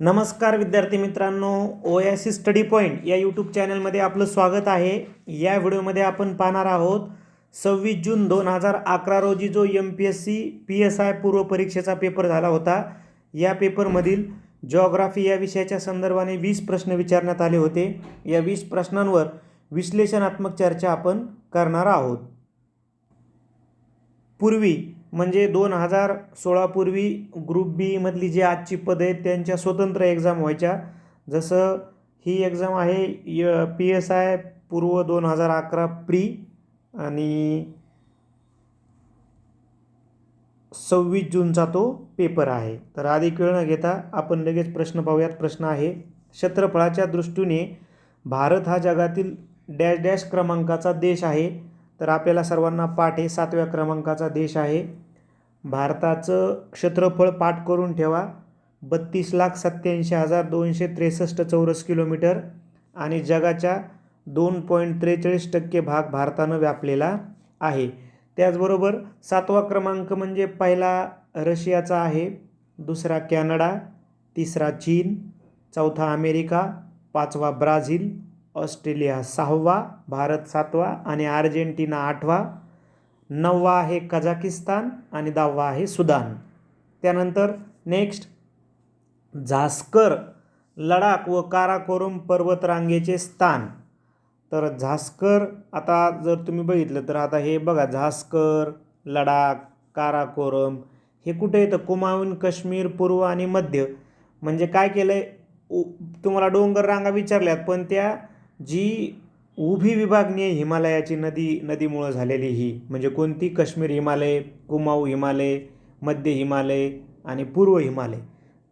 नमस्कार विद्यार्थी मित्रांनो O S C study point या यूट्यूब चॅनलमध्ये आपलं स्वागत आहे. या व्हिडिओमध्ये आपण पाहणार आहोत सव्वीस जून दोन हजार अकरा रोजी जो M P S C P S I पूर्व परीक्षेचा पेपर झाला होता. या पेपरमधील जॉग्राफी या विषयाच्या संदर्भाने वीस प्रश्न विचारण्यात आले होते. या वीस प्रश्नांवर विश्लेषणात्मक चर्चा आपण करणार आहोत. पूर्वी म्हणजे दोन हजार सोळापूर्वी ग्रुप बीमधली जी आजची पदं आहेत त्यांच्या स्वतंत्र एक्झाम व्हायच्या. जसं ही एक्झाम आहे य पी एस आय पूर्व दोन हजार अकरा प्री आणि सव्वीस जूनचा तो पेपर आहे. तर अधिक वेळ न घेता आपण लगेच प्रश्न पाहूयात. प्रश्न आहे क्षेत्रफळाच्या दृष्टीने भारत हा जगातील डॅश डॅश क्रमांकाचा देश आहे. तर आपल्याला सर्वांना पाठ हे सातव्या क्रमांकाचा देश आहे. भारताचं क्षेत्रफळ पाठ करून ठेवा. बत्तीस लाख सत्त्याऐंशी हजार दोनशे त्रेसष्ट चौरस किलोमीटर आणि जगाच्या दोन पॉईंट त्रेचाळीस टक्के भाग भारतानं व्यापलेला आहे. त्याचबरोबर सातवा क्रमांक म्हणजे पहिला रशियाचा आहे दुसरा कॅनडा तिसरा चीन चौथा अमेरिका पाचवा ब्राझील ऑस्ट्रेलिया सहावा भारत सातवा आणि अर्जेंटिना आठवा. नववा आहे कझाकिस्तान आणि दहावा आहे सुदान. त्यानंतर नेक्स्ट झास्कर लडाख व काराकोरम पर्वतरांगेचे स्थान. तर झास्कर आता जर तुम्ही बघितलं तर आता हे बघा झास्कर लडाख काराकोरम हे कुठे येतं? कुमाऊन काश्मीर पूर्व आणि मध्य. म्हणजे काय केलं आहे तुम्हाला डोंगर रांगा विचारल्यात पण त्या जी उभी विभागणीय हिमालयाची नदी नदीमुळं झालेली ही म्हणजे कोणती? काश्मीर हिमालय कुमाऊ हिमालय मध्य हिमालय आणि पूर्व हिमालय.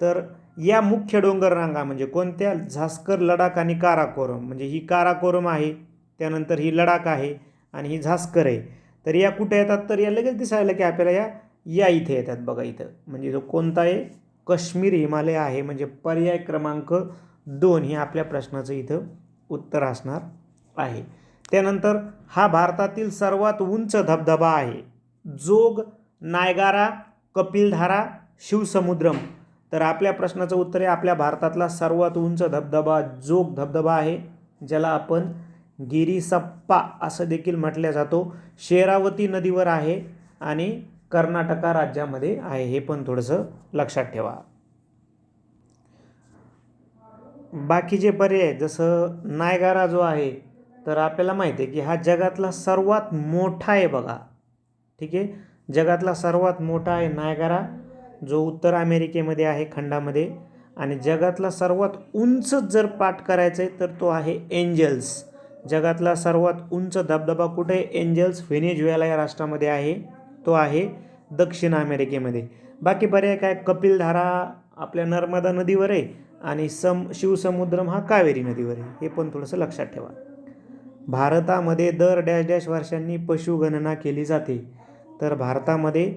तर या मुख्य डोंगर रांगा म्हणजे कोणत्या? झास्कर लडाख आणि काराकोरम. म्हणजे ही काराकोरम आहे त्यानंतर ही लडाख आहे आणि ही झास्कर आहे. तर या कुठे येतात? तर या लगेच दिसायला की आपल्याला या या इथे येतात बघा इथं. म्हणजे जो कोणता आहे? काश्मीर हिमालय आहे. म्हणजे पर्याय क्रमांक दोन हे आपल्या प्रश्नाचं इथं उत्तर असणार. आहे. त्यानंतर हा भारतातील सर्वात उंच धबधबा आहे. जोग नायगारा कपिलधारा शिवसमुद्रम. तर आपल्या प्रश्नाचं उत्तर आहे आपल्या भारतातला सर्वात उंच धबधबा जोग धबधबा आहे ज्याला आपण गिरीसप्पा असं देखील म्हटल्या जातो. शेरावती नदीवर आहे आणि कर्नाटका राज्यामध्ये आहे. हे पण थोडंसं लक्षात ठेवा. बाकीचे पर्याय जसं नायगारा जो आहे तर आपल्याला माहिती आहे की हा जगातला सर्वात मोठा आहे बघा. ठीक आहे? जगातला सर्वात मोठा आहे नायगारा जो उत्तर अमेरिकेमध्ये आहे खंडामध्ये. आणि जगातला सर्वात उंच जर पाठ करायचं आहे तर तो आहे एंजल्स. जगातला सर्वात उंच धबधबा कुठे आहे? एंजल्स व्हेनेजुएला या राष्ट्रामध्ये आहे. तो आहे दक्षिण अमेरिकेमध्ये. बाकी पर्याय काय? कपिलधारा आपल्या नर्मदा नदीवर आहे आणि सम शिवसमुद्रम हा कावेरी नदीवर आहे. हे पण थोडंसं लक्षात ठेवा. भारतामध्ये दर डॅश डॅश वर्षांनी पशुगणना केली जाते. तर भारतामध्ये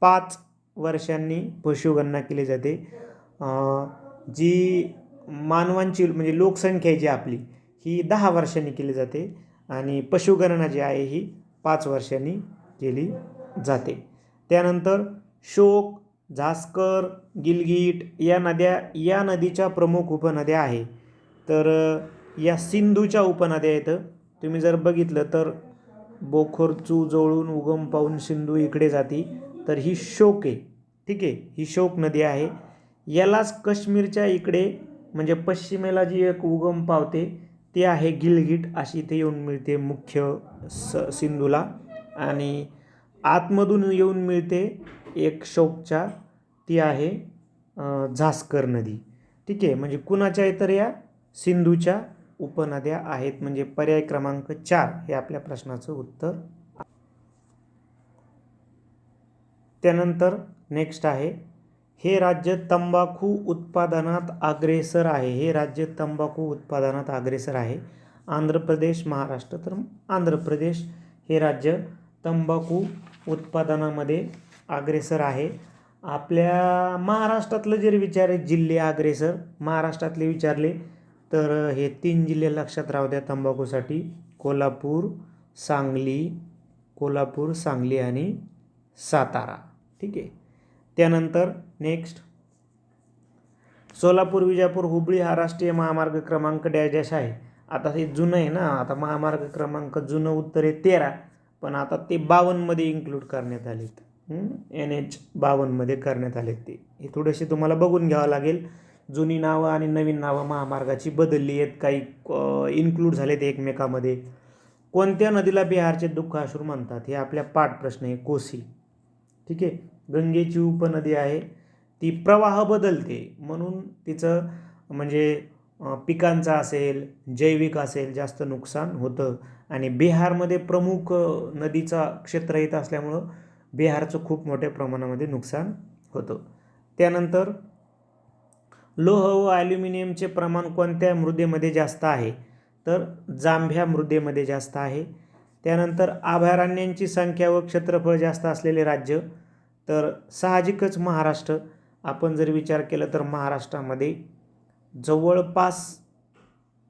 पाच वर्षांनी पशुगणना केली जाते. जी मानवांची म्हणजे लोकसंख्या जी आपली ही दहा वर्षांनी केली जाते आणि पशुगणना जी आहे ही पाच वर्षांनी केली जाते. त्यानंतर शोक झास्कर गिलगीट या नद्या या नदीच्या प्रमुख उपनद्या आहे. तर या सिंधूच्या उपनद्या आहेत. तुम्ही जर बघितलं तर बोखोरचू जवळून उगम पाहून सिंधू इकडे जाती. तर ही शोक आहे ठीक आहे ही शोक नदी आहे. यालाच काश्मीरच्या इकडे म्हणजे पश्चिमेला जी एक उगम पावते ती आहे गिलगिट. अशी इथे येऊन मिळते मुख्य स सिंधूला. आणि आतमधून येऊन मिळते एक शोकच्या ती आहे झास्कर नदी. ठीक आहे म्हणजे कुणाच्या इतर या सिंधूच्या उपनद्या आहेत म्हणजे पर्याय क्रमांक चार हे आपल्या प्रश्नाचं उत्तर त्यानंतर नेक्स्ट आहे. हे राज्य तंबाखू उत्पादनात अग्रेसर आहे. हे राज्य तंबाखू उत्पादनात अग्रेसर आहे. आंध्र प्रदेश महाराष्ट्र तर आंध्र प्रदेश हे राज्य तंबाखू उत्पादनामध्ये अग्रेसर आहे. आपल्या महाराष्ट्रातलं जर विचारे जिल्हे अग्रेसर महाराष्ट्रातले विचारले तर हे तीन जिल्हे लक्षात राहू द्या तंबाखूसाठी. कोल्हापूर सांगली कोल्हापूर सांगली आणि सातारा. ठीक आहे? त्यानंतर नेक्स्ट सोलापूर विजापूर हुबळी हा राष्ट्रीय महामार्ग क्रमांक डॅश डॅश आहे. आता हे जुनं आहे ना? आता महामार्ग क्रमांक जुनं उत्तर आहे तेरा पण आता ते बावन्नमध्ये इन्क्लूड करण्यात आलेत. एन एच बावन्नमध्ये करण्यात आलेत ते. हे थोडेसे तुम्हाला बघून घ्यावं लागेल. जुनी नावं आणि नवीन नावं महामार्गाची बदलली आहेत. काही इन्क्लूड झालेत एकमेकामध्ये. कोणत्या नदीला बिहारचे दुःख म्हणतात? हे आपल्या पाठ प्रश्न आहे. कोसी. ठीक आहे? गंगेची उपनदी आहे. ती प्रवाह बदलते. म्हणून तिचं म्हणजे पिकांचं असेल जैविक असेल जास्त नुकसान होतं. आणि बिहारमध्ये प्रमुख नदीचा क्षेत्र येत असल्यामुळं बिहारचं खूप मोठ्या प्रमाणामध्ये नुकसान होतं. त्यानंतर लोह व ॲल्युमिनियमचे प्रमाण कोणत्या मृदेमध्ये जास्त आहे? तर जांभ्या मृदेमध्ये जास्त आहे. त्यानंतर अभयारण्यांची संख्या व क्षेत्रफळ जास्त असलेले राज्य. तर साहजिकच महाराष्ट्र. आपण जर विचार केला तर महाराष्ट्रामध्ये जवळपास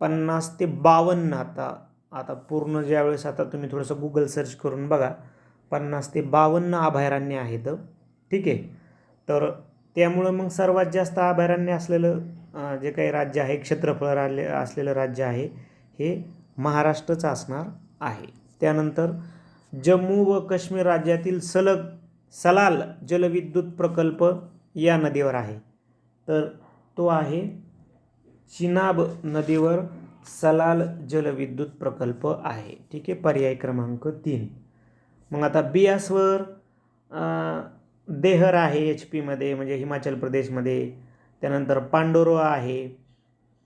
पन्नास ते बावन्न आता आता पूर्ण ज्यावेळेस आता तुम्ही थोडंसं गुगल सर्च करून बघा पन्नास ते बावन्न अभयारण्य आहेत. ठीक आहे? तर त्यामुळं मग सर्वात जास्त अभयारण्य असलेलं जे काही राज्य आहे क्षेत्रफळ राहिले असलेलं राज्य आहे हे महाराष्ट्रच असणार आहे. त्यानंतर जम्मू व काश्मीर राज्यातील सलग सलाल जलविद्युत प्रकल्प या नदीवर आहे. तर तो आहे चिनाब नदीवर सलाल जलविद्युत प्रकल्प आहे. ठीक आहे पर्याय क्रमांक तीन. मग आता बियासवर देहर आहे एच पीमध्ये म्हणजे हिमाचल प्रदेशमध्ये. त्यानंतर पांडोरो आहे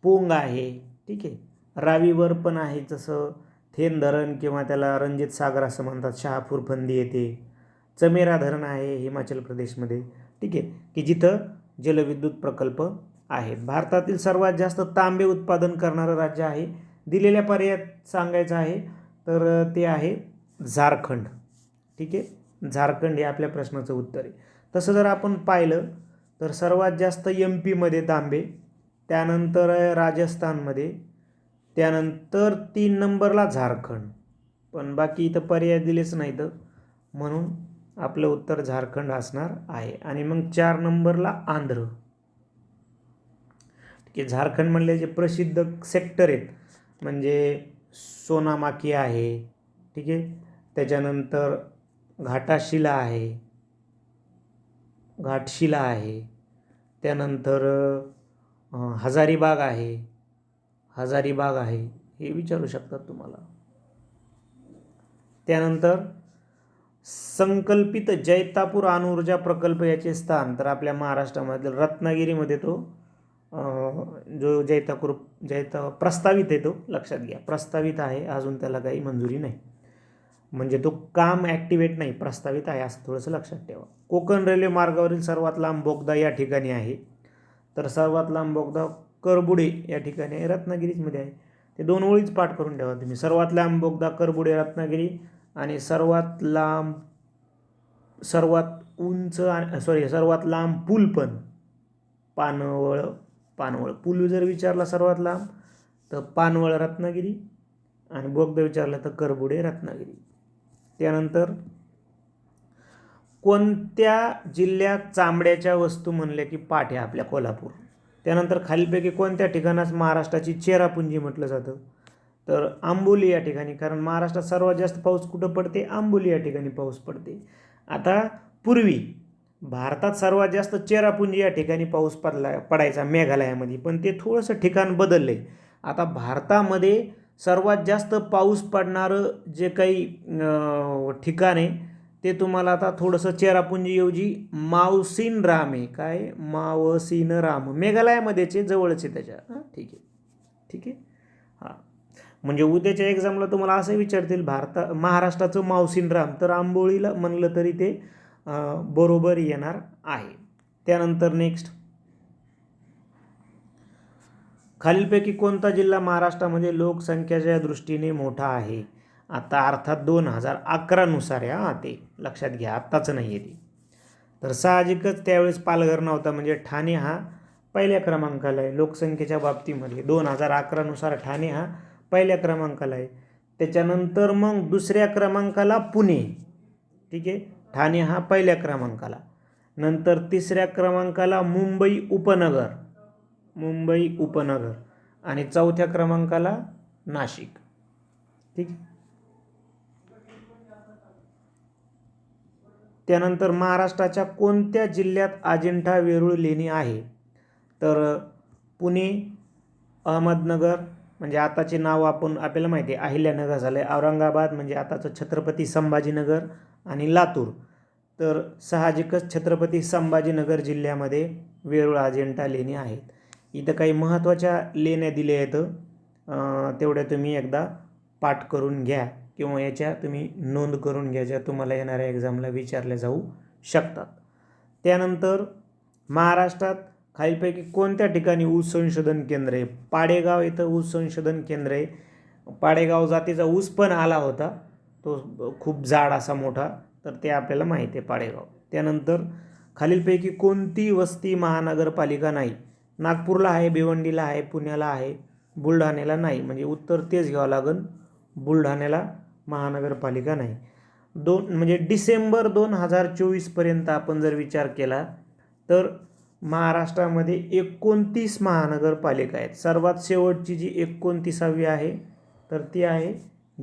पोंग आहे ठीक आहे. रावीवर पण आहे जसं थेन धरण किंवा त्याला रणजित सागर असं म्हणतात शहापूर फंदी येते चमेरा धरण आहे हिमाचल प्रदेशमध्ये ठीक आहे. की जिथं जलविद्युत प्रकल्प आहेत. भारतातील सर्वात जास्त तांबे उत्पादन करणारं राज्य आहे. दिलेल्या पर्यायात सांगायचं आहे तर ते आहे झारखंड ठीक आहे. झारखंड हे आपल्या प्रश्नाचं उत्तर आहे. तसं जर आपण पाहिलं तर सर्वात जास्त एम पीमध्ये तांबे त्यानंतर राजस्थानमध्ये त्यानंतर तीन नंबरला झारखंड. पण बाकी इथं पर्याय दिलेच नाहीत. म्हणून आपलं उत्तर झारखंड असणार आहे. आणि मग चार नंबरला आंध्र. ठीक आहे झारखंड म्हणले जे प्रसिद्ध सेक्टर आहेत म्हणजे सोनामाकी आहे ठीक आहे? त्याच्यानंतर घाटाशिला आहे. घाटशिला आहे. त्यानंतर हजारीबाग आहे. हजारीबाग आहे. हे विचारू शकतात तुम्हाला. त्यानंतर संकल्पित जैतापूर अणुऊर्जा प्रकल्प याचे स्थान तर आपल्या महाराष्ट्रामधील रत्नागिरीमध्ये तो जो जैतापूर जैता प्रस्तावित आहे तो लक्षात घ्या. प्रस्तावित आहे अजून त्याला काही मंजुरी नाही. म्हणजे तो काम ॲक्टिवेट नाही प्रस्तावित आहे असं थोडंसं लक्षात ठेवा. कोकण रेल्वे मार्गावरील सर्वात लांब बोगदा या ठिकाणी आहे. तर सर्वात लांब बोगदा करबुडे या ठिकाणी आहे रत्नागिरीमध्ये आहे. ते दोन ओळीच पाठ करून ठेवा तुम्ही. सर्वात लांब बोगदा करबुडे रत्नागिरी आणि सर्वात लांब सर्वात उंच सॉरी सर्वात लांब पूल पण पानवळ पानवळ. पूल जर विचारला सर्वात लांब तर पानवळ रत्नागिरी आणि बोगदा विचारला तर करबुडे रत्नागिरी. त्यानंतर कोणत्या जिल्ह्यात चांबड्याच्या वस्तू म्हणल्या की पाठ आहे आपल्या कोल्हापूर? त्यानंतर खालीलपैकी कोणत्या ठिकाणास महाराष्ट्राची चेरापुंजी म्हटलं जातं? तर आंबोली या ठिकाणी कारण महाराष्ट्रात सर्वात जास्त पाऊस कुठं पडते? आंबोली या ठिकाणी पाऊस पडते. आता पूर्वी भारतात सर्वात जास्त चेरापुंजी या ठिकाणी पाऊस पडला पडायचा मेघालयामध्ये पण ते थोडंसं ठिकाण बदललं. आहे आता भारतामध्ये सर्वात जास्त पाऊस पडणारं जे काही ठिकाण आहे ते तुम्हाला आता थोडंसं चेरापुंजीऐवजी मावसीन राम आहे. काय? मावसीन राम मेघालयामध्येचे जवळच आहे त्याच्या. हां ठीक आहे. ठीक आहे? हां. म्हणजे उद्याच्या एक्झामला तुम्हाला असं विचारतील भारता महाराष्ट्राचं मावसीन राम तर आंबोळीला म्हणलं तरी ते बरोबर येणार आहे. त्यानंतर नेक्स्ट खालीलपैकी कोणता जिल्हा महाराष्ट्रामध्ये लोकसंख्येच्या दृष्टीने मोठा आहे? आता अर्थात दोन हजार अकरानुसार आहे हां ते. लक्षात घ्या आत्ताच नाही आहे ते. तर साहजिकच त्यावेळेस पालघर नव्हता म्हणजे ठाणे हा पहिल्या क्रमांकाला आहे. लोकसंख्येच्या बाबतीमध्ये दोन हजार अकरानुसार ठाणे हा पहिल्या क्रमांकाला आहे. त्याच्यानंतर मग दुसऱ्या क्रमांकाला पुणे. ठीक आहे? ठाणे हा पहिल्या क्रमांकाला. नंतर तिसऱ्या क्रमांकाला मुंबई उपनगर. मुंबई उपनगर आणि चौथ्या क्रमांकाला नाशिक. ठीक? त्यानंतर महाराष्ट्राच्या कोणत्या जिल्ह्यात अजिंठा वेरूळ लेणी आहे? तर पुणे अहमदनगर म्हणजे आताचे नाव आपण आपल्याला माहिती आहे अहिल्यानगर झालं आहे औरंगाबाद म्हणजे आताचं छत्रपती संभाजीनगर आणि लातूर. तर साहजिकच छत्रपती संभाजीनगर जिल्ह्यामध्ये वेरूळ अजिंठा लेणी आहेत. इथं काही महत्त्वाच्या लेण्या दिल्या आहेत. तेवढ्या तुम्ही एकदा पाठ करून घ्या किंवा याच्या तुम्ही नोंद करून घ्या ज्या तुम्हाला येणाऱ्या एक्झामला विचारल्या जाऊ शकतात. त्यानंतर महाराष्ट्रात खालीलपैकी कोणत्या ठिकाणी ऊस संशोधन केंद्र आहे? पाडेगाव इथं ऊस संशोधन केंद्र आहे. पाडेगाव जातीचा ऊस पण आला होता. तो खूप जाड असा मोठा तर ते आपल्याला माहिती आहे पाडेगाव. त्यानंतर खालीलपैकी कोणती वस्ती महानगरपालिका नाही. नागपूरला आहे भिवंडीला आहे पुण्याला आहे बुलढाण्याला नाही. म्हणजे उत्तर तेच घ्यावं लागेल बुलढाण्याला महानगरपालिका नाही. दोन म्हणजे डिसेंबर दोन हजार चोवीसपर्यंत आपण जर विचार केला तर महाराष्ट्रामध्ये एकोणतीस महानगरपालिका आहेत. सर्वात शेवटची जी एकोणतीसावी आहे तर ती आहे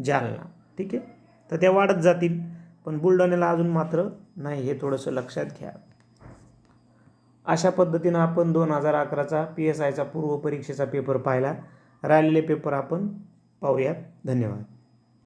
जालना. ठीक आहे? तर त्या वाढत जातील. पण बुलढाण्याला अजून मात्र नाही हे थोडंसं लक्षात घ्या. अशा पद्धतीनं आपण दोन हजार अकराचा पी एस आयचा पूर्व परीक्षेचा पेपर पाहिला. राहिलेले पेपर आपण पाहूयात. धन्यवाद.